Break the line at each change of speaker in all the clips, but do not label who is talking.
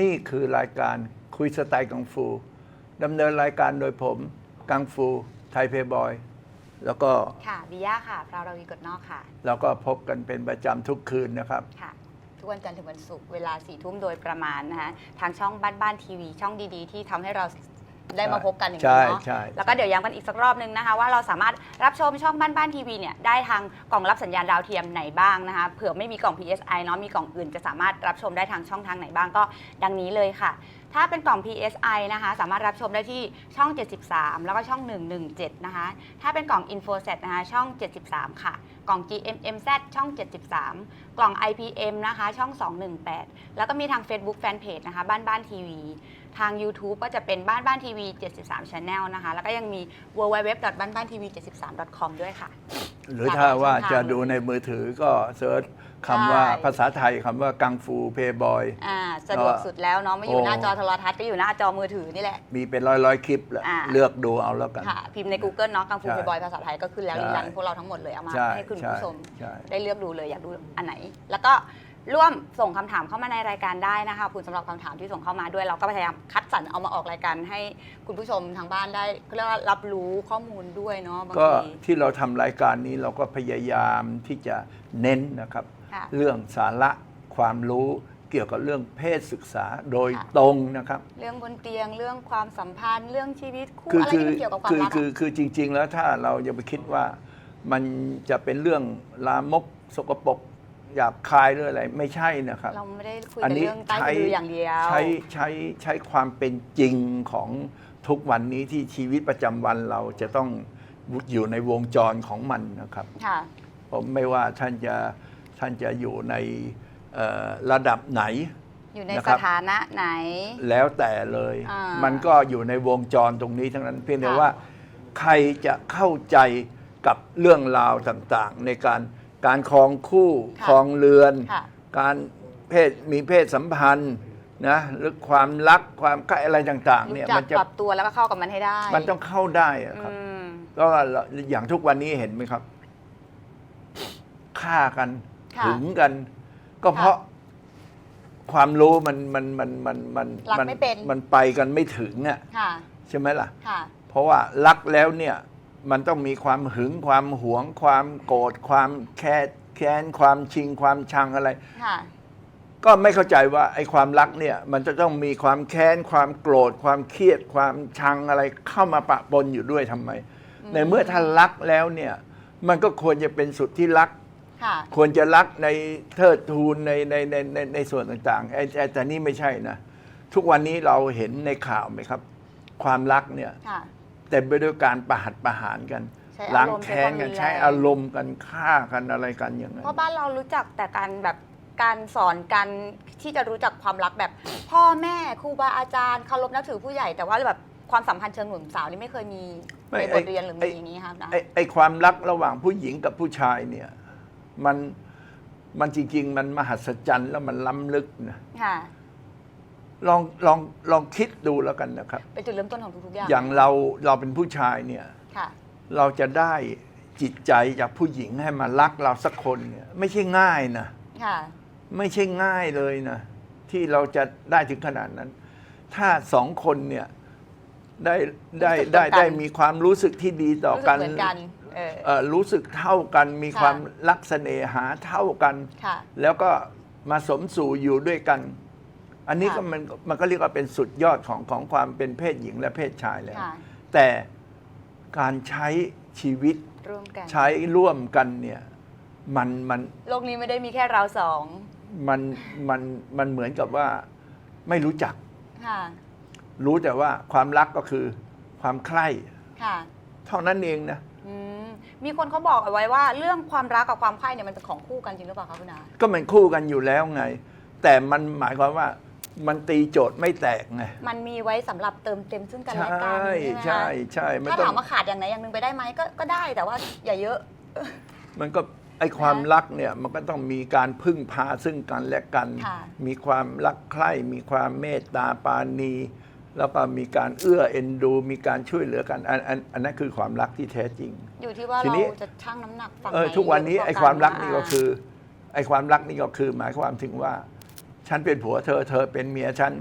นี่คือรายการคุยสไตล์กังฟูดำเนินรายการโดยผมกังฟูไทยเพย์บอย แล้วก็
ค่ะบิยาค่ะพราวราวีกดนอกค่ะ
เราก็พบกันเป็นประจำทุกคืนนะครับ
ค่ะ ทุกวันจันทร์ถึงวันศุกร์เวลาสี่ทุ่มโดยประมาณนะคะทางช่องบ้านบ้านทีวี ช่องดีๆ ที่ทำให้เรา ได้มาพบกันอย่าง
ใช่
นี้เนาะ
ใช่
แล้วก็เดี๋ยวย้ำกันอีกสักรอบนึงนะคะ ว่าเราสามารถรับชมช่องบ้านบ้านทีวีเนี่ยได้ทางกล่องรับสัญญาณดาวเทียมไหนบ้างนะคะเผื่อไม่มีกล่อง PSI เนาะมีกล่องอื่นจะสามารถรับชมได้ทางช่องทางไหนบ้างก็ดังนี้เลยค่ะ ถ้าเป็นกล่อง PSI นะคะ สามารถรับชมได้ที่ช่อง 73 แล้วก็ช่อง 117 นะคะ ถ้าเป็นกล่อง InfoSet นะคะช่อง 73 ค่ะ กล่อง GMMZ ช่อง 73 กล่อง IPM นะคะ ช่อง 218 แล้วก็มีทาง Facebook Fanpage นะคะ บ้านบ้านทีวี ทาง YouTube ก็จะเป็นบ้านบ้านทีวี73 Channel นะคะ แล้วก็ยังมี w w w บ้านบ้านทีวี73 com ด้วยค่ะ
หรือ
หลากหลาย
ถ้าว่า
ช่องทาง
จะดูในมือถือก็เซิร์ชคำว่า
ใช่
ภาษาไทยคำว่ากังฟูเพย์บอย
อ่าสะดวกสุดแล้วเนาะไม่อยู่
โอ้
หน้าจอโทรทัศน์ก็อยู่หน้าจอมือถือนี่แหละ
มีเป็นร้อยร้อยๆคลิปแหละ
อ่า
เลือกดูเอาแล้วกัน
ค่ะ พิมพ์ใน Google เนาะกังฟู
ใช่
เพย์บอยภาษาไทยก็ขึ้นแล้ว
ใช่
รีลันพวกเราทั้งหมดเลยเอามา
ใช่
ให้คุณ
ใช่
ผู้ชม
ใช่
ได้เลือกดูเลยอยากดูอันไหน แล้วก็ ร่วมส่งคำถามเข้ามาในรายการได้นะคะขอบคุณสำหรับคำถามที่ส่งเข้ามาด้วย เราก็พยายามคัดสรรเอามาออกรายการให้คุณผู้ชมทางบ้านได้เขาเรียกว่ารับรู้ข้อมูลด้วยเนาะบาง
ก็
ที
ที่เราทำรายการนี้เราก็พยายามที่จะเน้นนะครับ
ค่ะ
เรื่องสาระความรู้เกี่ยวกับเรื่องเพศศึกษาโดย
ค่ะ
ตรงนะครับ
เรื่องบนเตียงเรื่องความสัมพันธ์เรื่องชีวิตคู่
คือ
อะไร
คื
ที่
อ
มันเกี่ยวกับความ
คือ
รัก
คือ
อะ
คือจริง ๆ แล้วถ้าเราจะไปคิดว่ามันจะเป็นเรื่องลามกสกปรก หยาบคายหรืออะไรไม่ใช่นะครับ
เราไม่ได้คุย
อัน
แต่
นี้
เรื่องใต้
ใช้
สะดืออย่างเดียว
ใช้ใช้ใช้ความเป็นจริงของทุกวันนี้ที่ชีวิตประจำวันเราจะต้องอยู่ในวงจรของมันนะครับ
ค่ะ
ผมไม่ว่าท่านจะท่านจะอยู่ในเอ่อระดับไหน
อยู่ใน
นะค
ส
รับ
ถานะไหน
แล้วแต่เลย
อ่ามั
มันก็อยู่ในวงจรตรงนี้ทั้งนั้นเพียงแต่
ค่ะ
ว่า ใครจะเข้าใจกับเรื่องราวต่างๆ ในการ การครองคู่ครองเรือน
ค่ะ
การเพศมีเพศสัมพันธ์นะหรือความรักความใกล้อะไรต่าง ๆ
รู้
เนี่ย
จั
มั
ก
นจะ
ปรับตัวแล้วก็เข้ากับมันให้ได้
มันต้องเข้าได้อะครับ
อืม
ก็อย่างทุกวันนี้เห็นไหมครับฆ่ากัน
ค่ะ
ถึงกัน ก็เพราะความรู้มันมันมันมันมัน
รัก
มั
ไม่เป็น
มันไปกันไม่ถึงอะ
ค่ะ
ใช่ไหมล่ะ
ค่ะ
เพราะว่ารักแล้วเนี่ย มันต้องมีความหึงความหวง ความโกรธความแค้นแค้นความชิงความชังอะไร
ค่ะ
ก็ไม่เข้าใจว่าไอ้ความรักเนี่ยมันจะต้องมีความแค้นความโกรธ ความเครียด ความชังอะไรเข้ามาปะปนอยู่ด้วยทำไม ในเมื่อท่านรักแล้วเนี่ย มันก็ควรจะเป็นสุดที่รัก
ค่ะ
ควรจะรักในเทิดทูนในในในในในส่วนต่างๆไอ้ไอ้แต่นี่ไม่ใช่นะ ทุกวันนี้เราเห็นในข่าวไหมครับ ความรักเนี่ย
ค่ะ
เต็มไปด้วยการประหัตประหารกัน
ใช้
ล้า
อางรมณ์
แค้นกัน
ใช้
ใช้
ความรุนแรง
อารมณ์กันฆ่ากันอะไรกันอย่างนั้น
เพราะบ้านเรารู้จักแต่การแบบการสอนกันที่จะรู้จักความรักแบบ พ่อแม่ครูบาอาจารย์เคารพนับถือผู้ใหญ่แต่ว่าแบบความสัมพันธ์เชิงหนุ่มสาวนี่ไม่เคยมี
ไม่
ใน
ไอ้
บทเรียนหรือ
ไอ้
มีอย่างนี้ครับนะ
ไอ้ไอ้ความรักระหว่างผู้หญิงกับผู้ชายเนี่ยมันมันจริงๆ มันมหัศจรรย์แล้วมันล้ำลึกนะ
ค่ะ
ลองลองลองคิดดูแล้วกันนะครับ
เป็นจุดเริ่มต้นของทุกๆอย่าง
อย่างเราเราเป็นผู้ชายเนี่ย
ค่ะ
เราจะได้จิตใจจากผู้หญิงให้มารักเราสักคนเนี่ยไม่ใช่ง่ายนะ
ค่ะ
ไม่ใช่ง่ายเลยนะ ที่เราจะได้ถึงขนาดนั้น ถ้าสองคนเนี่ยได้ได้
รู้สึก
ได้
ตรงกัน
ได้มีความรู้สึกที่ดีต่อ
รู้สึ
กั
ก
น
เหมือนกันเออ
เอ่อรู้สึกเท่ากันมี
ค่ะ
ความรักเสน่หาเท่ากัน
ค่ะ
แล้วก็มาสมสู่อยู่ด้วยกัน อันนี้ก็
ค่ะ
มันมันก็เรียกว่าเป็นสุดยอดของของความเป็นเพศหญิงและเพศชายแล้ว
ค่ะ
แต่การใช้ชีวิต
ร่วมกัน
ใช้ร่วมกันเนี่ยมันมัน
โลกนี้ไม่ได้มีแค่เราสอง
มันมันมันเหมือนกับว่าไม่รู้จัก
ค่ะ
รู้แต่ว่าความรักก็คือความใคร่
ค่ะ
เท่านั้นเองนะ
อืมมีคนเขาบอกเอาไว้ว่าเรื่องความรักกับความใคร่เนี่ยมันเป็นของคู่กันจริงหรือเปล่าคะคุณอา
ก็มันคู่กันอยู่แล้วไง แต่มันหมายความว่า มันตีโจทย์ไม่แตกไง
มันมีไว้สำหรับเติมเต็มซึ่งกัน
ใช่
และกันใช่ไหมคะ
ใช่ใช่มัน
ถ้า
ต้อ
ถางมว่าขาดอย่างไหนอย่างหนึ่งไปได้ไหมก็ก็ได้แต่ว่าอย่าเยอะ
มันก็ไอความรักเนี่ยมันก็ต้องมีการพึ่งพาซึ่งกันและกัน
ค่ะ
มีความรักใคร่มีความเมตตาปราณี แล้วก็มีการเอื้อเอ็นดู มีการช่วยเหลือกันอันอันอันนั้นคือความรักที่แท้จริง
อยู่ที่ว่า
ทีนี้
เราจะชั่งน้ำหนักฝั่ง
เออ
ไหน
ทุกวันนี้
เยะ
ไอ้
ว่า
ความรักนี่ะก็คือไอ้ความรักนี่ก็คือหมายความถึงว่า ฉันเป็นผัวเธอเธอเป็นเมียฉัน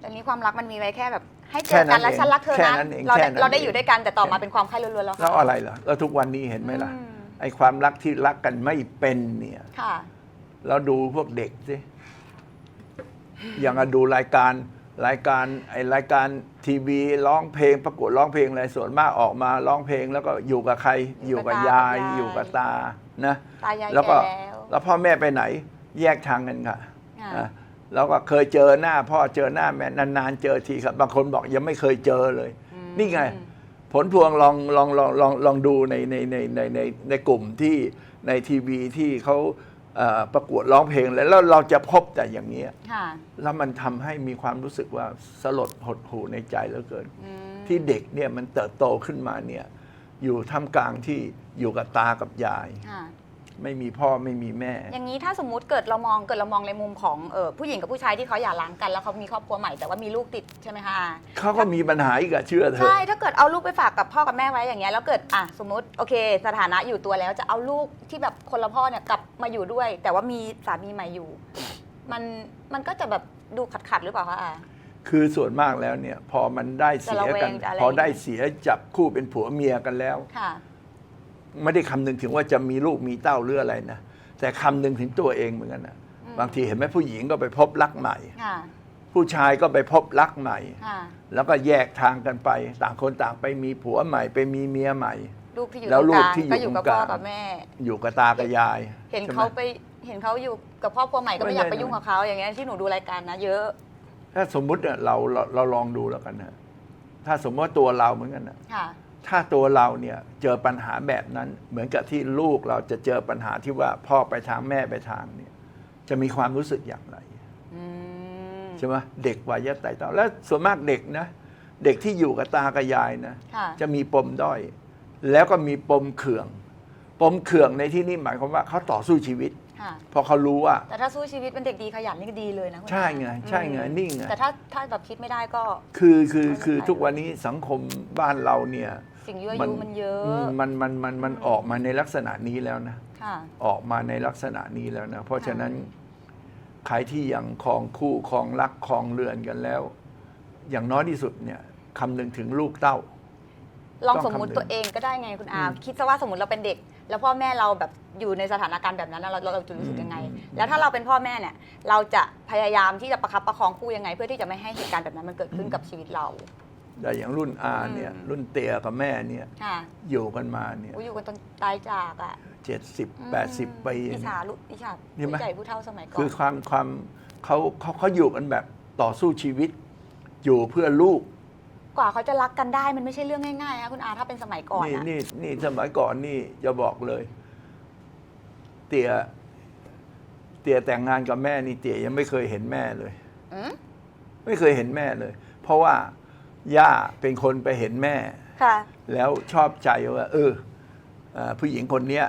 แต่นี้ความรักมันมีไว้แค่แบบ ให้เจ
แค่
อ
นั้
กัน
น
แล้ว
เอง
ฉันรักเธอ
แค่
นะ
นั้นเอง
เราได้
แค่นั้น
เราได้
เอง
อยู่ด้วยกันแต่ต่อมาเป็นความใคร่ล้วนๆแล้ว
แล้ว
ค่ะ
อะไรล่ะแล้วทุกวันนี้เห็นไหมล่ะ
อืม
ไอ้ความรักที่รักกันไม่เป็นเนี่ย
ค่ะ
เราดูพวกเด็กสิอย่างอะดูรายการรายการไอรายการทีวีร้องเพลงประกวดร้องเพลงอะไรส่วนมากออกมาร้องเพลงแล้วก็อยู่กับใคร อยู่กับยาย อยู่กับตานะ
ตายาย
แล้ว
แก่
ก็
แล้ว
แล้วพ่อแม่ไปไหน แยกทางกันค่ะ
ค่ะ
อะแล้วก็เคยเจอหน้าพ่อเจอหน้าแม่นานๆเจอทีครับ บางคนบอกยังไม่เคยเจอเลย นี่ไง ผลพวงลองลองลองลองลองดูในในในในในในกลุ่มที่ในทีวีที่เขาเอ่อประกวดร้องเพลงแล้วแล้วเราจะพบแต่อย่างนี้ย
ค่ะ
แล้วมันทำให้มีความรู้สึกว่าสลดหดหูในใจเหลือเกิน
อืม
ที่เด็กเนี่ยมันเติบโตขึ้นมาเนี่ยอยู่ท่ามกลางที่อยู่กับตากับยาย
ค่ะ
ไม่มีพ่อไม่มีแม่
อย่างนี้ถ้าสมมุติเกิดเรามองเกิดเรามองในมุมของเออผู้หญิงกับผู้ชายที่เขาหย่าร้างกันแล้วเขามีครอบครัวใหม่แต่ว่ามีลูกติดใช่ไหมคะ
เขาก็มีปัญหาอีกอะเชื่อเถ
ใช่
อะ
ถ้าเกิดเอาลูกไปฝากกับพ่อกับแม่ไว้อย่างเงี้ยแล้วเกิดอะสมมติโอเค สถานะอยู่ตัวแล้วจะเอาลูกที่แบบคนละพ่อเนี่ยกลับมาอยู่ด้วย แต่ว่ามีสามีใหม่อยู่ มันมันก็จะแบบดูขัดขัดๆหรือเปล่าคะอา
คือส่วนมากแล้วเนี่ย พอมันได้เสียกัน
จะระแวงจะอะไร
พอได้เสียจับคู่เป็นผัวเมียกันแล้ว
ค่ะ
ไม่ได้คำนึงถึงว่าจะมีลูกมีเต้าหรืออะไรนะแต่คำนึงถึงตัวเองเหมือนกันนะ
อืม
บางทีเห็นไหมผู้หญิงก็ไปพบรักใหม่
ค่ะ
ผู้ชายก็ไปพบรักใหม่
ค่ะ
แล้วก็แยกทางกันไป ต่างคนต่างไปมีผัวใหม่ ไปมีเมียใหม่
ลูกที่อยู่
แล้ว
ตรง
ลู
ก
ก
ลาง
ที่อยู่
ก็อยู่กับ
ตรงก
พ่อ
ลาง
กับแม่
อยู่กับตากับยาย
เห็น
ใช่ไม
เขาไปเห็นเขาอยู่กับครอบครัวใหม่ก็
ไม่
ไม่อยากไป
ใช่
ยุ่งกับเขาอย่างเงี้ยที่หนูดูรายการนะเยอะ
ถ้าสมมุติเนี่ยเราเราเราลองดูแล้วกันนะถ้าสมมติว่าตัวเราเหมือนกันนะ
ค่ะ
ถ้าตัวเราเนี่ยเจอปัญหาแบบนั้น เหมือนกับที่ลูกเราจะเจอปัญหาที่ว่าพ่อไปทางแม่ไปทางเนี่ย จะมีความรู้สึกอย่างไร
อืม
ใช่ไหมเด็กวัยไต่เต้าแล้วส่วนมากเด็กนะเด็กที่อยู่กับตากับยายนะ
ค่ะ
จะมีปมด้อย แล้วก็มีปมเขื่อง ปมเขื่องในที่นี้หมายความว่าเขาต่อสู้ชีวิต
ค่ะ
เพราะเขารู้ว่า
แต่ถ้าสู้ชีวิตเป็นเด็กดีขยันนี่ก็ดีเลยนะคุณ
ใช่ไง
อา
ใช่ไง
อืม
นี่ไง
แต่ถ้าถ้าแบบคิดไม่ได้ก็
คือคือคือ
ไม่เป็นไร
ทุกวันนี้สังคมบ้านเราเนี่ย
สิ่งยั่วยุมันเยอะ
มมันมันมันมันออกมาในลักษณะนี้แล้วนะ
ค่ะ
ออกมาในลักษณะนี้แล้วนะ เพราะฉะนั้นใครที่ยังครองคู่ครองรักครองเรือนกันแล้ว อย่างน้อยที่สุดเนี่ยคำนึงถึงลูกเต้า
ลอง
ต้อง
สมมุติ
คำนึง
ตัวเองก็ได้ไงคุณอา
อืม
คิดซะว่าสมมติเราเป็นเด็ก แล้วพ่อแม่เราแบบอยู่ในสถานการณ์แบบนั้นแล้วเราเราจะรู้สึกยังไง
อืม
แล้วถ้าเราเป็นพ่อแม่เนี่ยเราจะพยายามที่จะประคับประคองคู่ยังไง เพื่อที่จะไม่ให้เหตุการณ์แบบนั้นมันเกิดขึ้นกับชีวิตเรา
แต่อย่างรุ่นอาเนี่ย
อืม
รุ่นเตี่ยกับแม่เนี่ย
ค่ะ
อยู่กันมาเนี่ย
อุ๊ยอยู่กันจนตายจากอะ
เจ็ดสิบแปดสิบปี
อิจ
เนี่ย
ฉาลูกอิจฉา
เห็นไหม
ผู้ใหญ่ผู้เฒ่าสมัยก่อน
คือความความเขาเขาเขาอยู่กันแบบต่อสู้ชีวิต อยู่เพื่อลูก
กว่าเขาจะรักกันได้มันไม่ใช่เรื่องง่ายๆนะคุณอาถ้าเป็นสมัยก่อน
นี่
อะ
นี่นี่สมัยก่อนนี่จะบอกเลย เตี่ยเตี่ยแต่งงานกับแม่นี่เตี่ยยังไม่เคยเห็นแม่เลย
อืม
ไม่เคยเห็นแม่เลย เพราะว่า ย่าเป็นคนไปเห็นแม่
ค่ะ
แล้วชอบใจว่าเออเอ่อผู้หญิงคนเนี้ย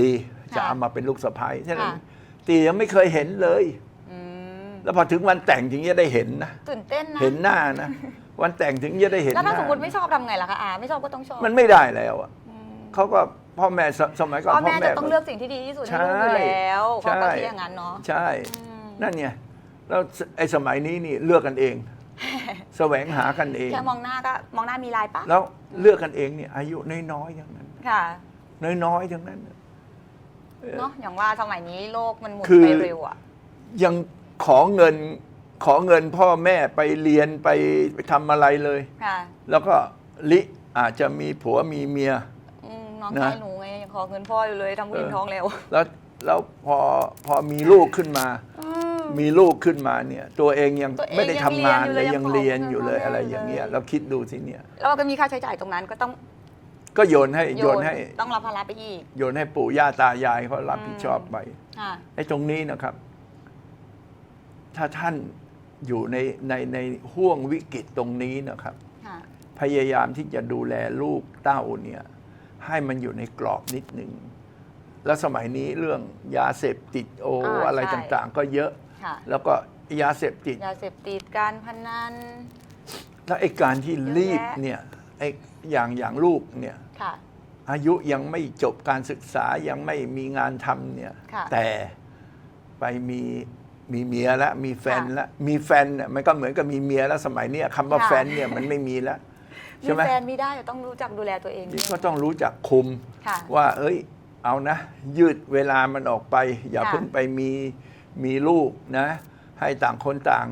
ดีจะ
ค่ะ
เอามาเป็นลูกสะใภ้ฉะนั้น
ค่ะ
เตี่ยยังไม่เคยเห็นเลย
อืม
แล้วพอถึงวันแต่งถึงจะได้เห็นนะ
ตื่นเต้นนะ
เห็นหน้านะ วันแต่งถึงจะได้เห็น
แล้ว
ห
ถ้า
น้า
สมมติไม่ชอบทำไงล่ะคะอาไม่ชอบก็ต้องชอบ
มันไม่ได้แล้วอะ
อืม
เขาก็พ่อแม่สสมัยก่อน
พ่อ
พ่อ
แม่
แม่
จะต้อง
ก็
เลือกสิ่งที่ดีที่สุดให้ลูกอยู่แล้วเขาก็คิดอย่างนั้นเนาะ
ใช่
อืม
นั่นไงแล้วไอ้สมัยนี้นี่เลือกกันเอง แสวงหากันเอง
แค่มองหน้าก็มองหน้ามีลายปะ
แล้วเลือกกันเองเนี่ยอายุน้อยๆทั้งนั้น
ค่ะ
น้อยๆทั้งนั้น
เนาะอย่างว่าสมัยนี้โลกมันหมุน
คือ
ไปเร็วอะ
ยังขอเงินขอเงินพ่อแม่ไปเรียนไปไปทำอะไรเลย
ค่ะ
แล้วก็ลิอาจจะมีผัวมีเมีย
อืมน้อง
นะ
ชายหนูไงยังขอเงินพ่ออยู่เลยทำผู้หญิง
เออ
ท้องแล้ว
แล้วแล้วพอพอมีลูกขึ้นมามี ลูกขึ้นมาเนี่ย ตัวเองยัง
ตัวเอง
ไม่ได้ทำงาน
ยัง
เลย
เรียนอยู่เลย
ยัง
ยังขอ
เรียนอยู่เลย
เงินพ่อแม่
อะไรอย่างเงี้ย
เลย
เราคิดดูสิเนี่ย
แล้วมันก็มีค่าใช้จ่ายตรงนั้นก็ต้อง
ก็โยนให้โยนให้
ต้องรับภาระไปอีก
โยนให้ปู่ย่าตายายเขารับผิดชอบไป
ค่ะ
ไอ้ตรงนี้นะครับ ถ้าท่านอยู่ในในในห่วงวิกฤตตรงนี้นะครับ
ค่ะ
พยายามที่จะดูแลลูกเต้าเนี่ย ให้มันอยู่ในกรอบนิดหนึ่ง แล้วสมัยนี้เรื่องยาเสพติดโอ
อ่า
อะไร
ใช่
ต่างๆ ก็เยอะ
ค่ะ
แล้วก็ยาเสพติด
ยาเสพติดการพนัน
แล้วไอ้การที่
เยอะ
รีบ
แยะ
เนี่ยไอ้อย่างอย่างลูกเนี่ย
ค่ะ
อายุยังไม่จบการศึกษายังไม่มีงานทำเนี่ย
ค่ะ
แต่ไปมีมีเมียแล้วมีแฟน
ค่ะ
แล้วมีแฟนเนี่ยมันก็เหมือนกับมีเมียแล้วสมัยเนี้ยคำว่า
ค่ะ
แฟนเนี่ยมันไม่มีแล้ว
มี
ใช่ไหม
แฟนไม่ได้ต้องรู้จักดูแลตัวเองด้วย
ก็ต้องรู้จักคุม
ค่ะ
ว่าเอ้ย เอานะ ยืดเวลามันออกไป อย่า
ค่ะ
เพิ่งไปมี มีลูกนะ ให้ต่างคนต่าง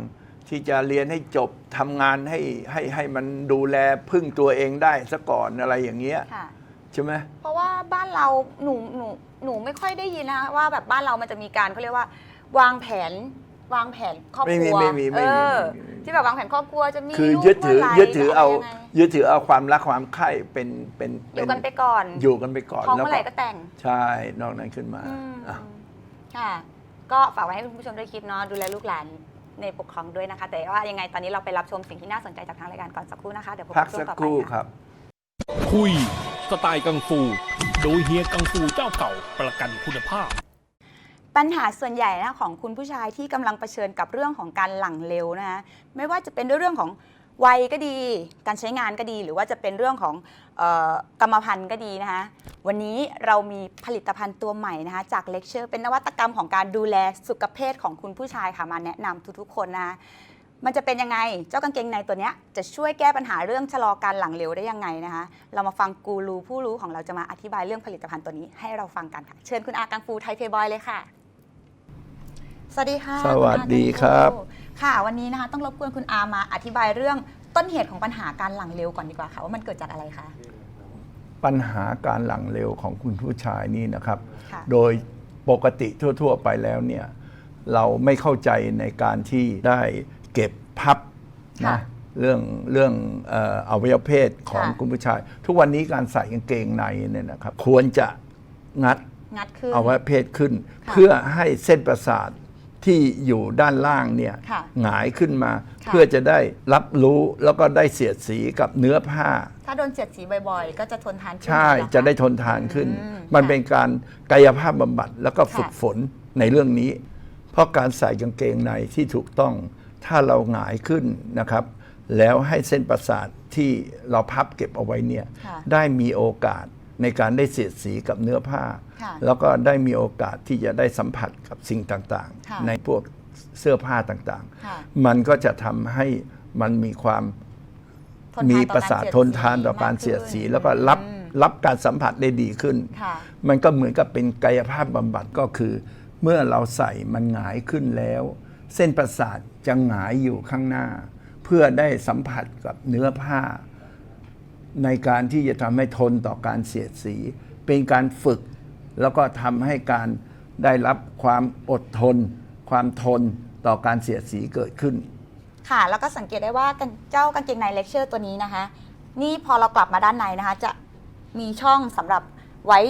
ที่จะเรียนให้จบทำงานให้ให้ให้มันดูแลพึ่งตัวเองได้ซะก่อนอะไรอย่างเงี้ย
ค่ะ
ใช่ไหม
เพราะว่าบ้านเราหนูหนูหนูไม่ค่อยได้ยินนะว่าแบบบ้านเรามันจะมีการเขาเรียกว่า วางแผนวางแผนครอบครัว
ไม่มีไม่มีไม่มี
เออ
ไม่มี
ที่แบบวางแผนครอบครัวจะมี
คือ
ลูก
ยึดถือ
มื่ไหร่
ยึดถือเอา
จะะไรยังไง
ยึดถือเอาความรักความใคร่เป็นเป็น
อ
เป็
ยู่กันไปก่อน
อยู่กันไปก่อน
ท้อง
แล้ว
เมื่อไหร่ก็แต่ง
ใช่นอกนั้นขึ้นมา
อืม
อะ
ค่ะ ก็ฝากไว้ให้คุณผู้ชมได้คิดเนาะดูแลลูกหลานในปกครองด้วยนะคะ แต่ว่ายังไงตอนนี้เราไปรับชมสิ่งที่น่าสนใจจากทางรายการก่อนสักครู่นะคะเดี๋ยวพบ
พัก
ช่ว
สั
ง
ก
ต่อ
ค
ไป
รู่
ค่ะ
ครับ
คุย สไตล์กังฟู โดยเฮียกังฟูเจ้าเก่าประกันคุณภาพ
ปัญหาส่วนใหญ่นะของคุณผู้ชายที่กำลังเผชิญกับเรื่องของการหลั่งเร็วนะคะไม่ว่าจะเป็นด้วยเรื่องของ วัยก็ดี การใช้งานก็ดี หรือว่าจะเป็นเรื่องของเออกรรมพันธุ์ก็ดีนะคะ วันนี้เรามีผลิตภัณฑ์ตัวใหม่นะคะ จากเลคเชอร์ เป็นนวัตกรรมของการดูแลสุขภาพของคุณผู้ชายค่ะมาแนะนำทุกๆ คนนะคะมันจะเป็นยังไง เจ้ากางเกงในตัวเนี้ยจะช่วยแก้ปัญหาเรื่องชะลอการหลั่งเร็วได้ยังไงนะคะ เรามาฟังกูรูผู้รู้ของเราจะมาอธิบายเรื่องผลิตภัณฑ์ตัวนี้ให้เราฟังกันค่ะ เชิญคุณอากังฟูไทยเพย์บอยเลยค่ะ สวัสดีค่ะ
สวัสดี
ณอากังฟู
ครับ
ค่ะ วันนี้นะคะต้องรบกวนคุณอามาอธิบายเรื่องต้นเหตุของปัญหาการหลั่งเร็วก่อนดีกว่าค่ะ ว่ามันเกิดจากอะไรคะ
ปัญหาการหลังเร็วของคุณผู้ชายนี่นะครับ
ค่ะ
โดยปกติทั่ว ๆ ไปแล้วเนี่ยเราไม่เข้าใจในการที่ได้เก็บพับ
ค่ะ
นะเรื่องเรื่องเอ่ออวัยวะเพศของ
ค่ะ
คุณผู้ชาย ทุกวันนี้การใส่กางเกงในเนี่ยนะครับ ควรจะงัด
งัดขึ้น
อวัยวะเพศขึ้น
ค่ะ
เพื่อให้เส้นประสาท ที่อยู่ด้านล่างเนี่ย
ค่ะ
หงายขึ้นมา
ค่ะ
เพื่อจะได้รับรู้แล้วก็ได้เสียดสีกับเนื้อผ้า
ถ้าโดนเสียดสีบ่อยๆ ก็จะทนทานขึ้น
ใช่
เหรอค
จะได้ทนทานขึ้น
อืม
มัน
ค่ะ
เป็นการกายภาพบำบัดแล้วก็
ค่ะ
ฝึกฝนในเรื่องนี้ เพราะการใส่กางเกงในที่ถูกต้อง ถ้าเราหงายขึ้นนะครับ แล้วให้เส้นประสาทที่เราพับเก็บเอาไว้เนี่ย
ค่ะ
ได้มีโอกาส ในการได้เสียดสีกับเนื้อผ้า
ค่ะ
แล้วก็ได้มีโอกาสที่จะได้สัมผัสกับสิ่งต่าง
ค่ะ
ๆ ในพวกเสื้อผ้าต่าง
ค่ะ
ๆ มันก็จะทำให้มันมีความ
ทนทาน
มี
ต่อ
ประสาท
กเสียด
ทนทานต่อการ
ม
เสียดสี
ขึ้น
แล้วก็รับ
อืม
รับการสัมผัสได้ดีขึ้น
ค่ะ
มันก็เหมือนกับเป็นกายภาพบำบัดก็คือ เมื่อเราใส่มันหงายขึ้นแล้ว เส้นประสาทจะหงายอยู่ข้างหน้า เพื่อได้สัมผัสกับเนื้อผ้า ในการที่จะทำให้ทนต่อการเสียดสี เป็นการฝึก แล้วก็ทำให้การได้รับความอดทน ความทนต่อการเสียดสีเกิดขึ้น
ค่ะ แล้วก็สังเกตได้ว่าเจ้ากางเกงในเลคเชอร์ตัวนี้นะคะ นี่พอเรากลับมาด้านในนะคะ จะมีช่องสำหรับไว้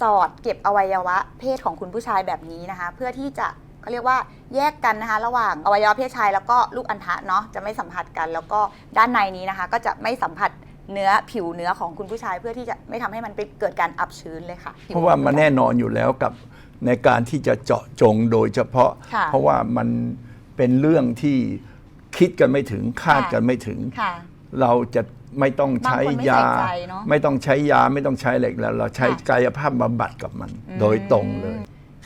สอดเก็บอวัยวะเพศของคุณผู้ชายแบบนี้นะคะ เพื่อที่จะเขาเรียกว่าแยกกันนะคะ ระหว่างอวัยวะเพศชาย แล้วก็ลูกอัณฑะเนาะจะไม่สัมผัสกัน แล้วก็ด้านในนี้นะคะ ก็จะไม่สัมผัส เนื้อผิวเนื้อของคุณผู้ชายเพื่อที่จะไม่ทำให้มันไปเกิดการอับชื้นเลยค่ะ
เพราะว่ามันแน่นอนอยู่แล้วกับในการที่จะเจาะจงโดยเฉพาะ
ค่ะ
เพราะว่ามันเป็นเรื่องที่คิดกันไม่ถึงคาดกันไม่ถึง
ค่ะ
เราจะไม่ต้องใช้
บางคนไม่
ยา
ใส่ใจเนอะ
ไม่ต้องใช้ยาไม่ต้องใช้เหล็กแล้ว เราใช้
ค่ะ
กายภาพบำบัดกับมัน โดยตรงเลย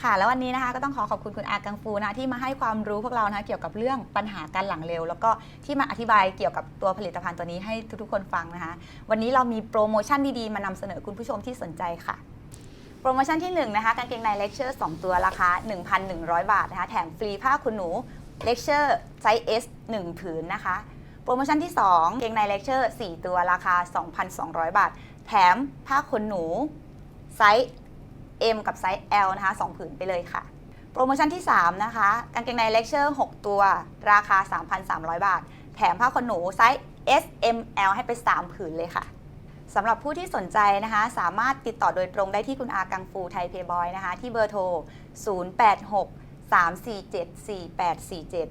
ค่ะ แล้ววันนี้นะคะก็ต้องขอขอบคุณคุณอากังฟูนะที่มาให้ความรู้พวกเรานะเกี่ยวกับเรื่องปัญหาการหลังเร็ว แล้วก็ที่มาอธิบายเกี่ยวกับตัวผลิตภัณฑ์ตัวนี้ให้ทุกๆคนฟังนะคะ วันนี้เรามีโปรโมชั่นดีๆ มานำเสนอคุณผู้ชมที่สนใจค่ะโปรโมชั่นที่ 1 นะคะกางเกงในเลคเชอร์2ตัวราคา 1,100 บาทนะคะแถมฟรีผ้าขนหนู Lecture ไซส์ S 1 ผืนนะคะ โปรโมชั่นที่ 2 เกงใน Lecture 4ตัวราคา 2,200 บาท แถมผ้าขนหนูไซส์ M กับไซส์ L นะคะ2ผืนไปเลยค่ะ โปรโมชั่นที่ 3 นะคะกางเกงใน Lecture 6ตัว ราคา 3,300 บาท แถมผ้าขนหนูไซส์ S M L ให้ไป 3 ผืนเลยค่ะสำหรับผู้ที่สนใจนะคะ สามารถติดต่อโดยตรงได้ที่คุณอากังฟูไทยเพย์บอยนะคะ ที่เบอร์โทร 086 347 4847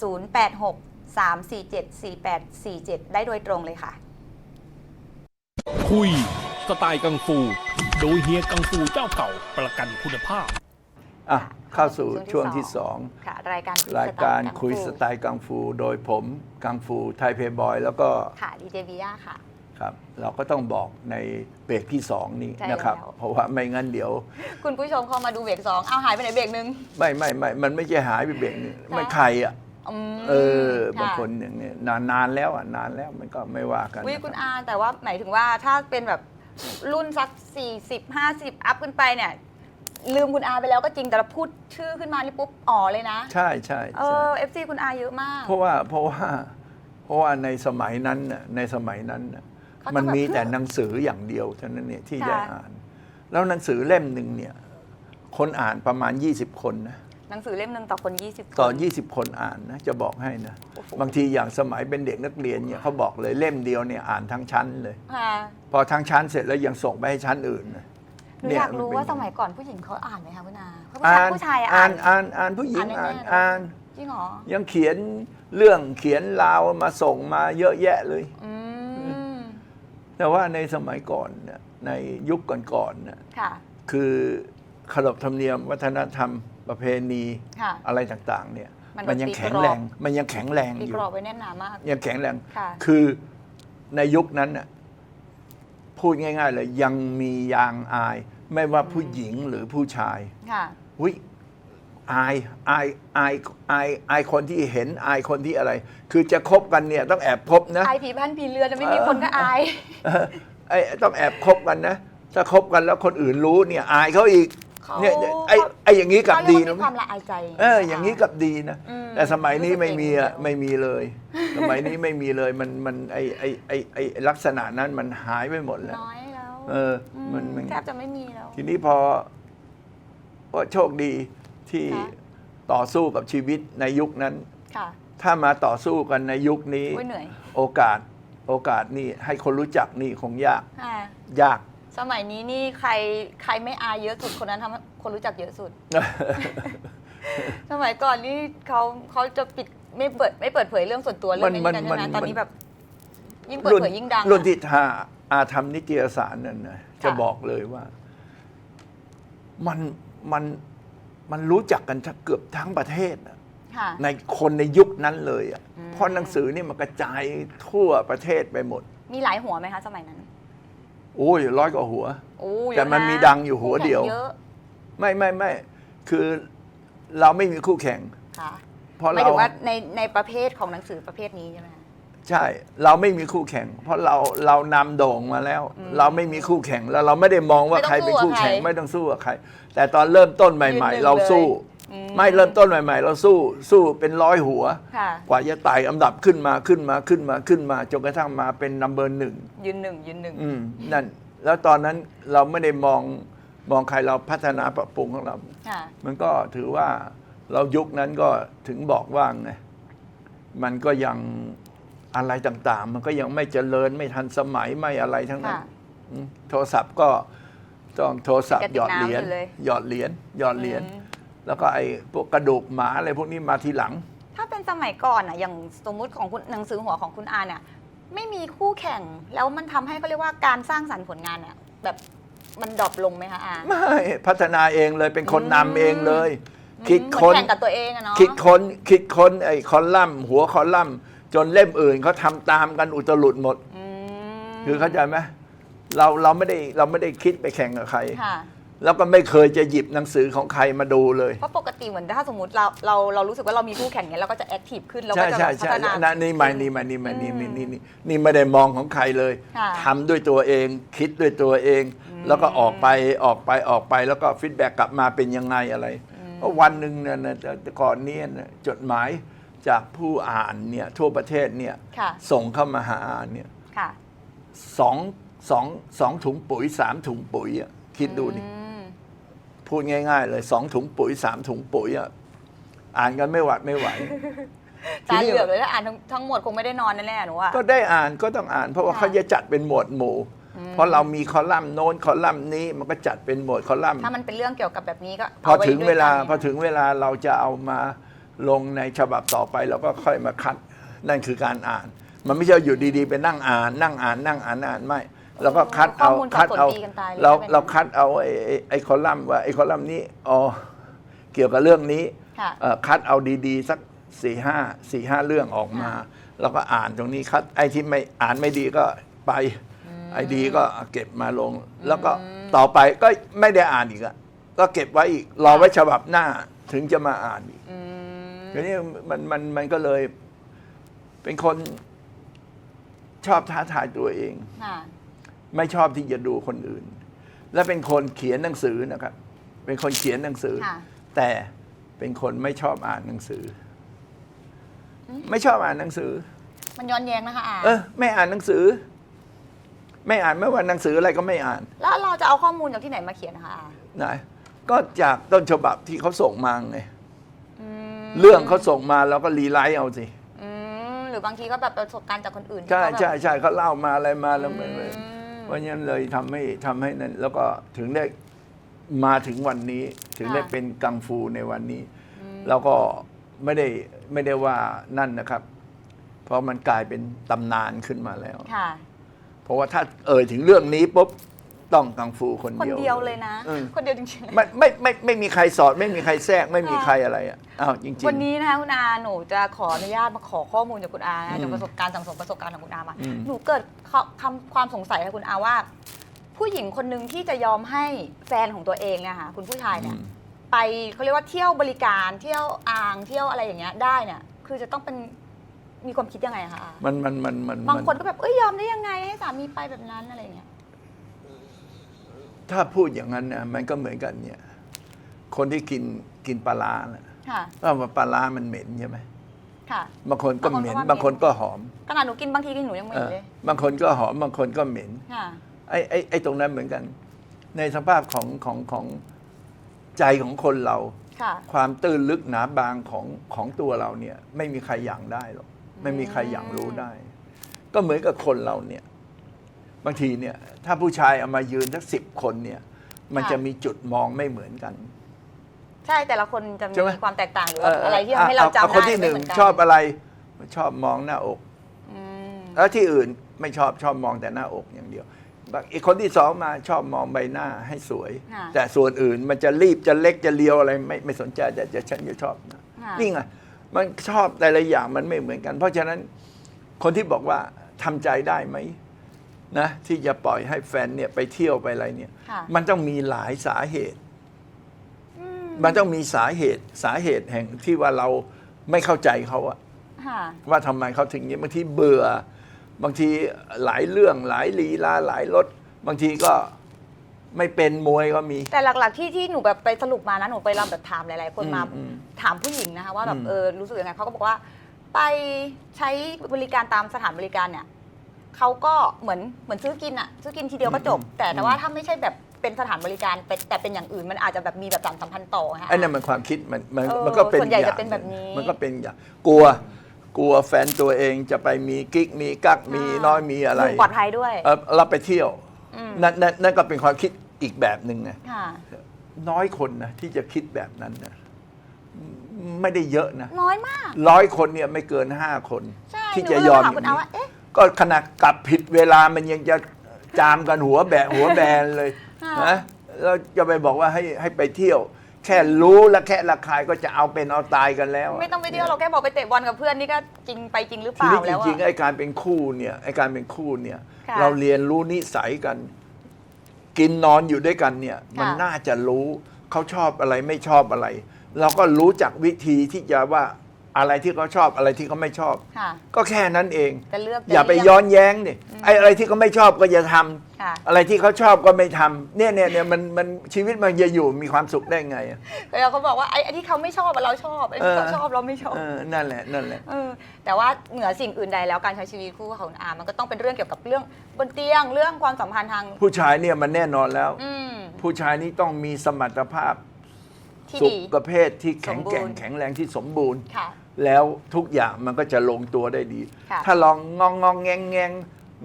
086 347 4847 ได้โดยตรงเลยค่ะ
คุย สไตล์กังฟู โดยเฮียกังฟูเจ้าเก่าประกันคุณภาพ
อะเข้าสู่
ช่
ช่ว
ว
ง
งที่
ที่
ส
ส
อ
องง
ค่ะรายการ
รายการคุยส
ไตล์
ไตล์กังฟู โดยผมกังฟูไทยเพย์บอยแล้วก็
ค่ะดีเจวิยาค่ะ
ครับเราก็ต้องบอกในเบรกที่สองนี้
ใช่
นะครับ
แล้ว
เพราะว่าไม่งั้นเดี๋ยว
คุณผู้ชมเข้ามาดูเบรกสองเอาหายไปไหนเบรกหนึ่ง
ไม่ไม่ไม่มันไม่ใช่หายไปเบรกหนึง
ค่ะ
ไม่ใครอะ
อืม
เออบางะคนอย่างเนี้ยนานนานแล้วอะนานแล้วมันก็ไม่ว่ากัน
วิ
นะ
คุณ
รับ
อาแต่ว่าหมายถึงว่าถ้าเป็นแบบ รุ่นสัก 40 50 อัพขึ้นไปเนี่ย ลืมคุณอาไปแล้วก็จริงแต่เราพูดชื่อขึ้นมานี่ปุ๊บอ๋อเลยนะ
ใช่ใช่
เอ
ใช่
อ FC คุณอาเยอะมาก
เพราะว่าเพราะว่าเพราะว่าในสมัยนั้นน่ะในสมัยนั้นน่ะ
เขาจะ
มันมี
แบบ
แต่หนังสืออย่างเดียวเท่านั้นเนี่ยที่
ค่ะ
ได้อ่าน แล้วหนังสือเล่มหนึ่งเนี่ย คนอ่านประมาณ 20 คนนะ
หนังสือเล่มหนึ่งต่อคน 20
ต่อ
คน
20 คนอ่านนะจะบอกให้นะ
โอ้โห
บางทีอย่างสมัยเป็นเด็กนักเรียนเนี่ยเขาบอกเลยเล่มเดียวเนี่ยอ่านทั้งชั้นเลย
ค่ะ
พอทั้งชั้นเสร็จแล้วยังส่งไปให้ชั้นอื่นนะ
หนู
เนี่
อยากรู้
นเป็น
ว่าสมัยก่อนผู้หญิงเขาอ่านไหมคะคุณอาเพราะ
อ่าน
ผู้ชาย
อ่า
อ่านน
อ่านอ่านผู้หญิง
อ่า
อ่านน
แน่ๆ
อ่าน
จริงเหรอ
ยังเขียนเรื่องเขียนราวมาส่งมาเยอะแยะเลย
อืม
แต่ว่าในสมัยก่อนเนี่ยในยุคก่อนๆเนี่ย
ค่ะ
คือขนบธรรมเนียมวัฒนธรรม ประเพณี
ค่ะ
อะไรต่างๆเนี่ย
มันโดน
มันยัง
ตี
แข็ง
กรอบ
แรงมันยังแข็งแรง
ตี
อกยู่
รอบไว้แน่นหนามาก
ยังแข็งแรง
ค่ะ
คือในยุคนั้นน่ะพูดง่าย ๆ เลย ยังมียางอาย ไม่ว่าผู้หญิงหรือผู้ชาย
ค่ะ
อุ้ยอายอายอายอายอายคนที่เห็นอายคนที่อะไร คือจะคบกันเนี่ยต้องแอบคบนะ
อายผีบ้านผีเรือนแต่ไม่มีคนก็อาย
เออไอ้ต้องแอบคบกันนะ ถ้าคบกันแล้วคนอื่นรู้เนี่ย อายเขาอีก
เขา
เนี่ยไอ้ไอ้อย่างนี้กับ
เขาเรี
ดี
ยกว่า
นะ
มีความละอายใจ
เอออย่างนี้กับดีนะ
อืม
แต่สมัยนี้ไม่มีอะ
รู้สึกเอง
ไม่มีเลย สมัยนี้ไม่มีเลยมันมันไอ้ไอ้ไอ้ไอ้ลักษณะนั้นมันหายไปหมดแล้ว
น้อยแล้ว
เออมันมัน
แทบจะไม่มีแล้ว
ทีนี้พอก็โชคดีที่
ค่ะ
ต่อสู้กับชีวิตในยุคนั้น
ค่ะ
ถ้ามาต่อสู้กันในยุคนี้
โอ้ยเหนื่อย
โอกาสโอกาสนี่ให้คนรู้จักนี่คงยาก
ค่ะ
ยาก
สมัยนี้นี่ใครใครไม่อายเยอะสุดคนนั้นทำให้คนรู้จักเยอะสุด สมัยก่อนนี่เขาเขาจะปิดไม่เปิดไม่เปิดเผยเรื่องส่วนตัวเรื่องนี้
มัน
กัน
มัน
ใช่ไหม
มัน
ตอนนี้แบบ ยิ่งเปิด
รุ่น
เผยยิ่งดัง
รุ่น
อะ
ที่ทาอาทำนิตยสารนั่นนะจะ
ค่ะ
บอกเลยว่า มันมันมันรู้จักกันเกือบทั้งประเทศอะ
ค่ะ
ในคนในยุคนั้นเลยอะ
อืม
เพราะหนังสือนี่มันกระจายทั่วประเทศไปหมด
มีหลายหัวไหมคะ สมัยนั้น
โอ้ยร้อยกว่าหัว
โอ้เยอะ
แต่มันะมีดังอยู่หัวเดียว
คู่แข่งเยอะ
ไม่ไม่ไม่คือเราไม่มีคู่แข่ง
ค่ะ
เพราะ
หมาย
เรา
ถึงว่าในในประเภทของหนังสือประเภทนี้ใช่ไหมคะ
ใช่ เราไม่มีคู่แข่ง เพราะเราเรานำโด่งมาแล้ว
อืม
เราไม่มีคู่แข่งแล้วเราไม่ได้มองว่า
ไม่ต้อง
ใครเป็นคู่แข่ง
สู้กับใคร
ไม่ต้องสู้กับใคร แต่ตอนเริ่มต้นใหม่
ยืนหนึ่ง
ๆ เราสู้
เลยอืม
ไม่เริ่มต้นใหม่ ๆ เราสู้สู้เป็นร้อยหัว
ค่ะ
กว่าจะไต่อันดับขึ้นมาขึ้นมาขึ้นมาขึ้นมาจนกระทั่งมาเป็นนัมเบอร์หนึ่ง
ยืนหนึ่งยืนหนึ่ง
อืมนั่น แล้วตอนนั้นเราไม่ได้มองมองใครเราพัฒนาปรับปรุงของเรา
ค่ะ
มันก็ถือว่าเรายุคนั้นก็ถึงบอกว่าไงมันก็ยังอะไรต่างๆ มันก็ยังไม่เจริญไม่ทันสมัยไม่อะไรทั้งนั้น
ค่ะ
อืมโทรศัพท์ก็ต้องโทรศัพท์
กระติก
หยอดเหรียญ
น้ำอยู่เลย
หยอดเหรียญหยอดเหรียญ
อืม
แล้วก็ไอ้พวกกระดูกหมาอะไรพวกนี้มาทีหลัง
ถ้าเป็นสมัยก่อนอะอย่างสมมุติของคุณหนังสือหัวของคุณอาเนี่ยไม่มีคู่แข่งแล้วมันทำให้เขาเรียกว่าการสร้างสรรค์ผลงานเนี่ยแบบมันดรอปลงไหมคะอา
ไม่พัฒนาเองเลยเป็นคน
อืม
นำเองเลย
อืม
คิด
เหมือ
ค้น
แข่งกับตัวเองอะเนาะ
คิดค้นคิดค้นไอ้คอลัมน์หัวคอลัมน์จนเล่มอื่นเขาทำตามกันอุตลุดหมด
อืม
คือเข้าใจไหมเราเราไม่ได้เราไม่ได้คิดไปแข่งกับใคร
ค่ะ
แล้วก็ไม่เคยจะหยิบหนังสือของใครมาดูเลย
เพราะปกติเหมือนถ้าสมมติเราเราเรารู้สึกว่าเรามีคู่แข่งเนี่ยเราก็จะแอคทีฟขึ้นเราก็
ใช่
จะ
ใช่
แบบพั
ใช่
ฒนา
นะนี่มานี่มานี่มานี่นี่นี่นี่นี่ไม่ได้มองของใครเลย
ค่ะ
ทำด้วยตัวเอง คิดด้วยตัวเอง แล้วก็ออกไปออกไปออกไปแล้วก็ฟีดแบ็กกลับมาเป็นยังไงอะไร
อืม
เพราะวันหนึ่งเนี่ยนะแต่ก่อนเนี้นะจดหมายจากผู้อ่านเนี่ยทั่วประเทศเนี่ย
ค่ะ
ส่งเข้ามาหาอ่านเนี่ย
ค่ะ
สองสองสองถุงปุ๋ยสามถุงปุ๋ยอะคิดดูดิ
อืม
พูดง่าย ๆ เลยสองถุงปุ๋ยสามถุงปุ๋ยอะอ่านกันไม่หวัดไม่ไหว
ตาเหลือกเลยถ้าอ่านทั้งทั้งหมดคงไม่ได้นอนแน่ๆหนูว่า
ก็ได้อ่านก็ต้องอ่าน เพราะว่า
ค่ะ
เขาจะจัดเป็นหมวดหมู่ เพราะเรามีคอลัมน์โน้นคอลัมน์นี้มันก็จัดเป็นหมวดคอลัมน์
ถ้ามันเป็นเรื่องเกี่ยวกับแบบนี้ก็
พอ
ไถึ
งเวลา
ด้วยกัน
พอถึงเวลาเราจะเอามาลงในฉบับต่อไปเราก็ค่อยมาคัด นั่นคือการอ่าน มันไม่ใช่อยู่ดีๆ ไปนั่งอ่าน นั่งอ่านนั่งอ่านอ่านไม่ เราก็คัดเอา
ข้อมูล
คัดเอา
สับสนตีกันตายเลย
เรา
ถ้าเป็น
เราคัดเอาไอ้ไอ้ไอ้คอลัมน์ว่าไอ้คอลัมน์นี้อ๋อเกี่ยวกับเรื่องนี้
ค่ะ
เอ่อคัดเอาดีๆ สักสี่ห้าสี่ห้าเรื่องออกมา แล้วก็อ่านตรงนี้คัดไอ้ที่ไม่อ่านไม่ดีก็ไป ไอ้ดีก็เก็บมาลง แล้วก็ต่อไปก็ไม่ได้อ่านอีกอะก็เก็บไว้อีกรอไว้ฉบับหน้าถึงจะมาอ่านอีก
อืม
ทีนี้มันมันมันก็เลย เป็นคนชอบท้าทายตัวเอง
ค่ะ
ไม่ชอบที่จะดูคนอื่น และเป็นคนเขียนหนังสือนะครับ เป็นคนเขียนหนังสือ
ค่ะ
แต่เป็นคนไม่ชอบอ่านหนังสืออไม่ชอบอ่านหนังสือ
มันย้อนแย้งนะคะอา
เออ ไม่อ่านหนังสือ ไม่อ่านไม่ว่าหนังสืออะไรก็ไม่อ่าน
แล้วเราจะเอาข้อมูลจากที่ไหนมาเขียนนะคะอา
นะก็จากต้นฉบับที่เขาส่งมาไง
อืม
เรื่องเขาส่งมาเราก็รีไลท์เอาสิ
อืมหรือบางทีก็แบบประสบการณ์จากคนอื่นที่
ใช่
เขาแบบ
ใช่ใช่เขาเล่ามาอะไรมาแล้วมัน
อืม
เพ ราะฉะนั้นเลยทำให้ทำให้นั้น แล้วก็ถึงได้มาถึงวันนี้ ถึงได้เป็นกังฟูในวันนี้ แล้วก็ไม่ได้ไม่ได้ว่านั่นนะครับ เพราะมันกลายเป็นตำนานขึ้นมาแล้ว
ค่ะ
เพราะว่าถ้าเอ่ยถึงเรื่องนี้ปุ๊บ ต้องกังฟูคน
คน
เดียว
เดียวเลยนะ
เออ
คนเดียวจริงๆเลย
ไม่ไม่ไม่ไม่มีใครสอดไม่มีใครแทรกไม่มีใครอะไรอะอ้าวจริงๆ
วันนี้นะคะคุณอาหนูจะขออนุญาตมาขอข้อมูลจากคุณอานะ
อืม
จากประสบการณ์สั่งสมประสบการณ์ของคุณอามา
อืม
หนูเกิดคำความสงสัยค่ะคุณอาว่า ผู้หญิงคนหนึ่งที่จะยอมให้แฟนของตัวเองเนี่ยค่ะคุณผู้ชายเนี่ย
อืม
ไปเขาเรียกว่าเที่ยวบริการเที่ยวอ่างเที่ยวอะไรอย่างเงี้ยได้เนี่ยคือจะต้องเป็นมีความคิดยังไงอะคะอา
มันมันมันมัน
บางคน
มั
ก็แบบเอ้ยยอมได้ยังไงให้สามีไปแบบนั้นอะไรอย่างเงี้ย
ถ้าพูดอย่างนั้นนะมันก็เหมือนกันเนี่ย คนที่กินกินปลาร้าน่ะ
ค่ะ
ก็ว่าปลาร้ามันเหม็นใช่ไหม
ค่ะ
บางคนก็เหม็น
บางคนก็ว่าเหม็น
บางคนก็หอม
ขนาดหนูกินบางทีกินหนูยังไม่
เออ
เลย
บางคนก็หอม บางคนก็เหม็น
ค่ะ
ไอ้ไอ้ไอ้ตรงนั้นเหมือนกัน ในสภาพของของของใจของคนเรา
ค่ะ
ความตื้นลึกหนาบางของของตัวเราเนี่ย ไม่มีใครอย่างได้หรอกไม่มีใครอย่างรู้ได้ ก็เหมือนกับคนเราเนี่ย บางทีเนี่ยถ้าผู้ชายเอามายืนสักสิบคนเนี่ยมัน
ค่ะ
จะมีจุดมองไม่เหมือนกัน
ใช่แต่ละคนจะมี
ใช่ไหม
ความแตกต่างหรือ
เว่า
อะไรที่ทำให้เราจำ
อ
ได้
คนที่หนึ่ง
ไม่เมืกั
ชอบอะไร ชอบมองหน้าอก
อืม
แล้วที่อื่นไม่ชอบชอบมองแต่หน้าอกอย่างเดียวบางอีกคนที่สองมาชอบมองใบหน้าให้สวย
ค่ะ
แต่ส่วนอื่นมันจะรีบจะเล็กจะเลียวอะไรไม่ไม่สนใจแต่จะฉันจะชอบนะ
ค่ะ
นี่ไงมันชอบแต่ละอย่างมันไม่เหมือนกัน เพราะฉะนั้นคนที่บอกว่าทำใจได้ไหม นะที่จะปล่อยให้แฟนเนี่ยไปเที่ยวไปอะไรเนี่ย
ค่ะ
มันต้องมีหลายสาเหตุ
อืม
มันต้องมีสาเหตุสาเหตุแห่งที่ว่าเราไม่เข้าใจเขาอะ
ค่ะ
ว่าทำไมเขาถึงอย่างนี้บางทีเบื่อ บางทีหลายเรื่องหลายลีลาหลายรสบางทีก็ไม่เป็นมวยก็มี
แต่หลักๆที่ที่หนูแบบไปสรุปมานะหนูไปลองแบบถามหลายๆคนมา
อืมอืม
ถามผู้หญิงนะคะว่าแบบ
อืม
เออรู้สึกยังไงเขาก็บอกว่า ไปใช้บริการตามสถานบริการเนี่ย เขาก็เหมือนเหมือนซื้อกินอะซื้อกินทีเดียวก็จบ แต่แต่ว่าถ้าไม่ใช่แบบเป็นสถานบริการเป็นแต่เป็นอย่างอื่นมันอาจจะแบบมีแบบสารสัมพันธ์ต่อฮะ
ไอ้นั่นมันความคิดมันมัน
เออ
มันก็เป็น
ส่วนใหญ่
อย่า
จะ
ง
เป็นแบบนี้
มันก็เป็นอย่างกลัวกลัวแฟนตัวเองจะไปมีกิ๊กมีกักมีน้อยมีอะไร
หนูปลอดภัยด้วย
เออเราไปเที่ยว
อืม
นั่นนั่นนั่นก็เป็นความคิดอีกแบบหนึ่งไง
ค่ะ
น้อยคนนะที่จะคิดแบบนั้นนะไม่ได้เยอะนะ
น้อยมาก
ร้อยคนเนี่ยไม่เกินห้าคน
ใช่
ที่
หนู
จะ
ก็เลย
ยอม
ถาม
อ
คุณ
ย่าง
อา
นี้
ว่าเอ๊ะ
ก็ขนาดกลับผิดเวลามันยังจะจามกันหัวแบะหัวแบนเลย
ค่ะ
นะแล้วจะไปบอกว่าให้ให้ไปเที่ยว แค่รู้และแค่ระคายก็จะเอาเป็นเอาตายกันแล้ว
ไม่ต้องไปเที่ยวเราแค่บอกไปเตะบอลกับเพื่อนนี่ก็จริงไปจริงหรือเป
ที
ล่า
นี้จ
แล้ว
ริงๆ
อะ
ไอ้การเป็นคู่เนี่ยไอ้การเป็นคู่เนี่ย
ค่ะ
เราเรียนรู้นิสัยกัน กินนอนอยู่ด้วยกันเนี่ย มัน
ค่ะ
น่าจะรู้เขาชอบอะไรไม่ชอบอะไร เราก็รู้จักวิธีที่จะว่า อะไรที่เขาชอบอะไรที่เขาไม่ชอบ
ค่ะ
ก็แค่นั้นเอง
จะเลือก
อย่าไป
จะเลี่ง
ย้อนแย้งดิไอ้อะไรที่เขาไม่ชอบก็อย่าทำ
ค่ะ
อะไรที่เขาชอบก็ไม่ทำเนี่ยเนี่ยเนี่ยมันมันชีวิตมันจะอยู่มีความสุขได้ไงอะ
เวลาเขาบอกว่าไอ้ไอ้ที่เขาไม่ชอบอะเราชอบไอ้ที่เขา
เออ
ชอบเราไม่ชอบ
เออนั่นแหละนั่นแหละ
เออแต่ว่าเหนือสิ่งอื่นใดแล้วการใช้ชีวิตคู่ของคุณอามันก็ต้องเป็นเรื่องเกี่ยวกับเรื่องบนเตียงเรื่องความสัมพันธ์ทาง
ผู้ชายเนี่ยมันแน่นอนแล้ว
อืม
ผู้ชายนี่ต้องมีสมรรถภาพ
ที่
สุ
ดี
ขภาพที่แข็งแกร่
ส
ง
มบูรณ์
แข็งแรงที่สมบูรณ์
ค่ะ
แล้วทุกอย่างมันก็จะลงตัวได้ดี
ค่ะ
ถ้าลองงองงองแงงแงง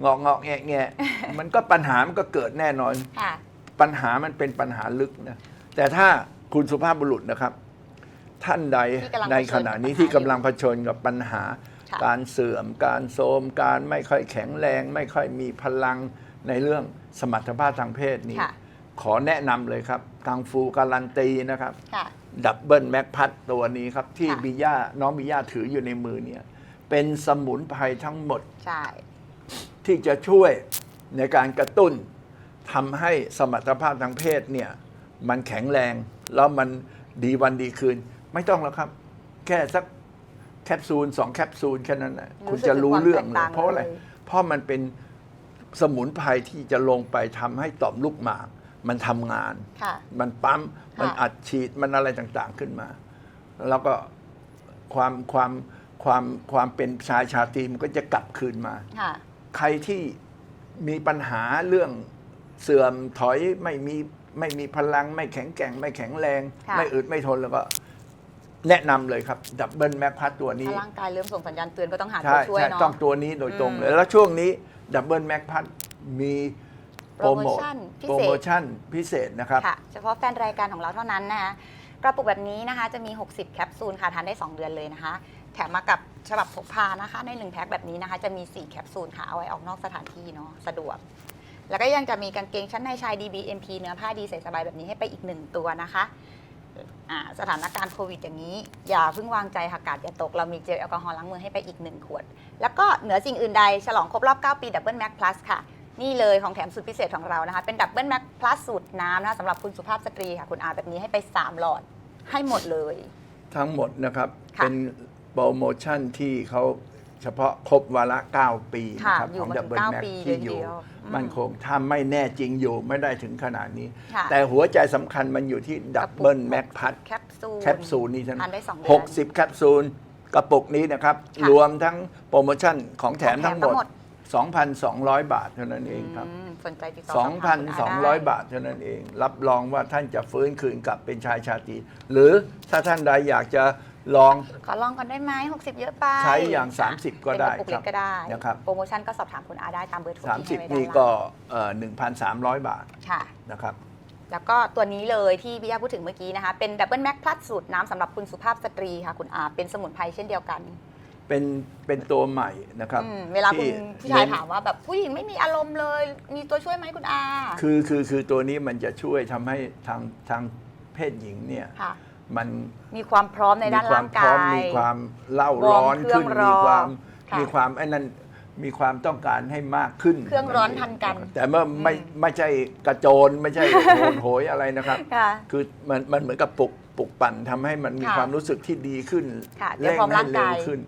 งอกงอกแงะแงะ มันก็ปัญหามันก็เกิดแน่นอน
ค่ะ
ปัญหามันเป็นปัญหาลึกนะ แต่ถ้าคุณสุภาพบุรุษนะครับ ท่านใด
ที่กำลัง
ในขณะนี้
เผชิญกับปัญหา
ที่กำลังเผชิญกับปัญหา
ค่ะ
การเสื่อม การโทรมการไม่ค่อยแข็งแรง ไม่ค่อยมีพลังในเรื่องสมรรถภาพทางเพศนี้
ค่ะ
ขอแนะนำเลยครับกังฟูการันตีนะครับ
ค่ะ
ดับเบิลแม็กพัดตัวนี้ครับ ที่
ค่ะ
บิย่าน้องบิย่าถืออยู่ในมือเนี่ย เป็นสมุนไพรทั้งหมด
ใช่
ที่จะช่วยในการกระตุ้นทำให้สมรรถภาพทางเพศเนี่ย มันแข็งแรง แล้วมันดีวันดีคืน ไม่ต้องแล้วครับ แค่สักแคปซูลสองแคปซูลแค่นั้นนะ
รู้
คุณ
สึก
จะรู้
ถึงความ
เรื่อง
แตก
เล
ต่ายง
เพราะอะไร
เลย
เพราะมันเป็นสมุนไพรที่จะลงไปทำให้ต่อมลูกหมาก มันทำงาน
ค่ะ
มันปั๊ม มัน
ค่ะ
อัดฉีด มันอะไรต่างๆขึ้นมา แล้วก็ความความความความเป็นชายชาตรีมันก็จะกลับคืนมา
ค่ะ
ใครที่มีปัญหาเรื่องเสื่อมถอยไม่มีไม่มีพลัง ไม่แข็งแกร่ง ไม่แข็งแรง
ค่ะ
ไม่อึดไม่ทนแล้วก็ แนะนำเลยครับดับเบิลแม็กพัทตัวนี้
ถ้าร่างกายเริ่มส่งสัญญาณเตือนก็ต้องหาตั
ใช่
วช่วย
ใช่
เนาะ
ต้องตัวนี้โดยตรงเลย
อืม
แล้วช่วงนี้ดับเบิลแม็กพัทมี โปรโม
โปรโม
ท
ชั่นพิเศษ
โปรโมชั่นพิเศษนะครับ
ค่ะ เฉพาะแฟนรายการของเราเท่านั้นนะคะกระปุกแบบนี้นะคะจะมี 60 แคปซูลค่ะทานได้ 2 เดือนเลยนะคะ แถมมากับฉบับพกพานะคะ ใน 1 แพ็คแบบนี้นะคะ จะมี 4 แคปซูลค่ะเอาไว้ออกนอกสถานที่เนาะสะดวก แล้วก็ยังจะมีกางเกงชั้นในชาย DBMP เนื้อผ้าดีใส่สบายแบบนี้ให้ไปอีก 1 ตัวนะคะอ่าสถานการณ์โควิดอย่างนี้ อย่าเพิ่งวางใจค่ะกาดอย่าตก เรามีเจลแอลกอฮอล์ล้างมือให้ไปอีก 1 ขวด แล้วก็เหนือสิ่งอื่นใดฉลองครบรอบ 9 ปีดับเบิลแม็กพลัสค่ะ นี่เลยของแถมสุดพิเศษของเรานะคะ เป็นดับเบิลแม็กพลัสสูตรน้ำนะคะสำหรับคุณสุภาพสตรีค่ะคุณอาแบบนี้ให้ไป 3 หลอดให้หมดเลย
ทั้งหมดนะครับ
ค่ะ
เป็นโปรโมชั่นที่เขาเฉพาะครบวาระ 9 ปี
ค่ะ
นะครับ
อยู่
ของ
มา
ดั
ถึ
บ
ง
เบิล
เก้า
แม็ก
ปี
ที่อยู่
เลยทีเดียวอืม
มั่นคงถ้าไม่แน่จริงอยู่ไม่ได้ถึงขนาดนี้
ค่ะ
แต่หัวใจสำคัญมันอยู่ที่ดับเบิลแม็กพัด
แคปซูล
แคปซูลนี้ทั้ง
ทานได้สองเดือน
หกสิบแคปซูลกระปุกนี้นะครับ
ค่ะ
รวมทั้งโปรโมชั่นของแถม
ของแถม
ทั้งหม
ทั้
ด
งหมด
2,200 บาทเท่านั้นเองครับ
อืมสนใจติดต่อสอบถามคุณอาได้
2,200 บาทเท่านั้นเอง รับรองว่าท่านจะฟื้นคืนกลับเป็นชายชาตรีหรือถ้าท่านใดอยากจะลอง
ขอลองก่อนได้ไหม60 เยอะไป
ใช้อย่าง 30 ก็ได้
เป็นกระปุกเล็กก็ได้
นะครับ
โปรโมชั่นก็สอบถามคุณอาได้ตามเบอร์โทรที่ให้ไว้
30
ด้า
นี่
น
ก็
ล่าง
เอ่อ1,300 บาท
ค่ะ
นะครับ
แล้วก็ตัวนี้เลยที่พี่ย่าพูดถึงเมื่อกี้นะคะ เป็นดับเบิลแม็กพลัสสูตรน้ำสำหรับคุณสุภาพสตรีค่ะ คุณอาเป็นสมุนไพรเช่นเดียวกัน
เป็นเป็นตัวใหม่นะครับ
อืมเวลาคุณ
ที่
ผู้ชาย
เน้น
ถามว่าแบบผู้หญิงไม่มีอารมณ์เลย มีตัวช่วยไหมคุณอา
คือคือคือตัวนี้มันจะช่วยทำให้ทางทางเพศหญิงเนี่ย
ค่ะ
มัน
มีความพร้อมในด้าน
มีควา
ร่ามง
พร้
กา
อม
ย
มีความเล่าร้อน
วอร์มเครื่
ขึ้
อนง
มี
ร้อน
ความ
ค่ะ
มีความไอ้นั่นมีความต้องการให้มากขึ้น
เครื่องร้อนทันกัน
แต่เมื่อไม่
อืม
ไม่ใช่กระโจนไม่ใช่โหนโหยอะไรนะครับ
ค่ะ
คือมันมันเหมือนกับปลุกปลุกปั่นทำให้มันมี
ค่ะ
ความรู้สึกที่ดีขึ้น
ค่ะเตรียมพร้อม
ให้
ร่าง
เร็
กา
วยขึ้น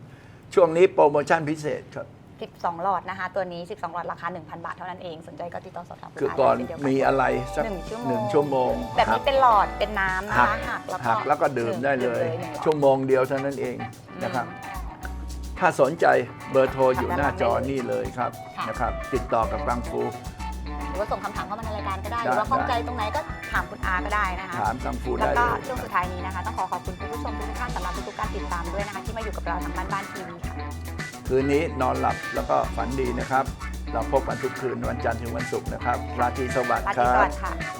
ช่วงนี้โปรโมชั่นพิเศษครับ
12 หลอดนะคะ ตัวนี้ 12 หลอดราคา 1,000 บาทเท่านั้นเอง สนใจก็ติดต่อสอบถามคุณ
คือ
อา
ก่อน
ได้เช่นเดียว
มีอะไรสัก
หนึ่งชั่วโมง
หนึ่งชั่วโมง
แบบนี้
หัก
เป็นหลอดเป็นน้ำนะ
หั
คะ
ก
หักแล้วก็
หักแล้วก็ดื่มได้เลย
หนึ่งหลอด
ชั่วโมงเดียวเท่านั้นเองนะครับ ถ้าสนใจเบอร์โทรอยู่หน้าจอนี่เลยครับ
ค่ะ
นะครับ ติดต่อกับกังฟู
หรือว่าส่งคำถามเข้ามาในรายการก็ได้ห
ได้
รือว่าข้อง
ได้
ใจตรงไหนก็ถามคุณอาก็ได้นะคะ
ถามกังฟู
แล้ว
ได้
ก็
เลย
ช่วงสุดท้ายนี้นะคะ ต้องขอขอบคุณคุณผู้ชมทุกท่านสำหรับทุกๆการติดตามด้วยนะคะที่มาอยู่กับเราทางบ้านบ้านทีวีค่ะ
คืนนี้นอนหลับแล้วก็ฝันดีนะครับ เราพบกันทุกคืนวันจันทร์ถึงวันศุกร์นะครับราตรีสวัสดิ์
ราต
ค
รี
รั
ส
บ
วัสดิ์ค่ะ